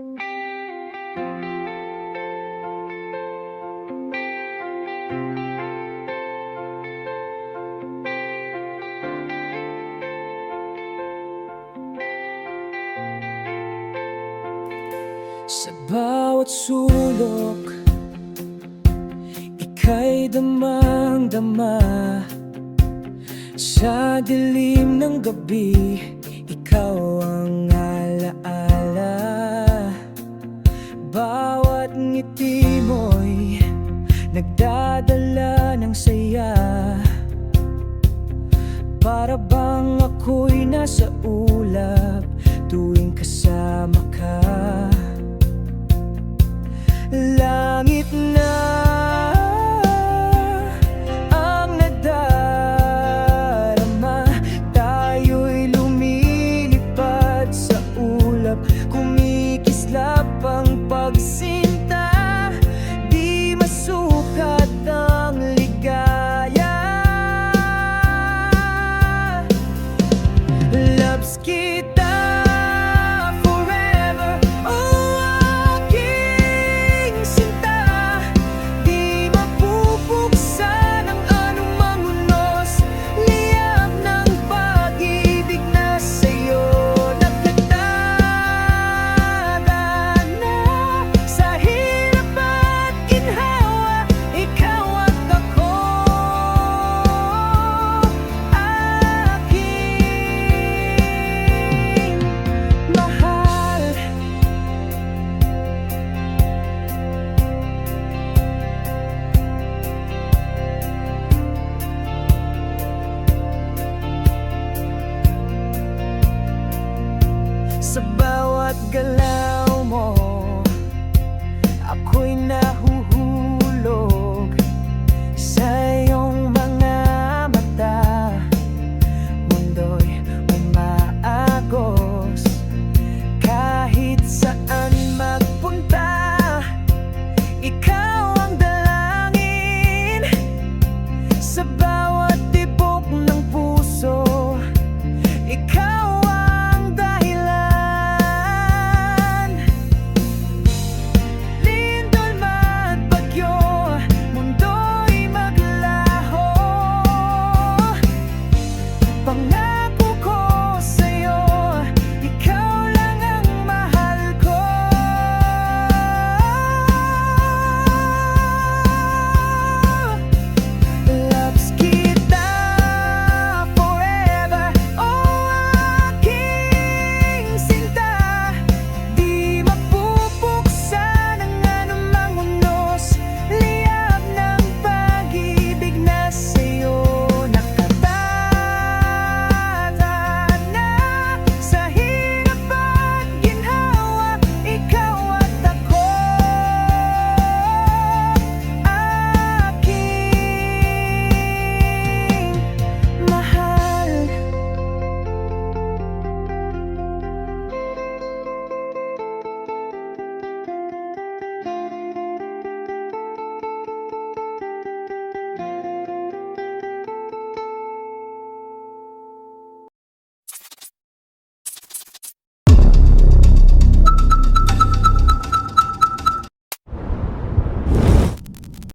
Sa bawat sulok Ika'y damang-dama. Sa dilim ng gabi nagdadala ng saya. Para bang ako'y nasa ulap. galaw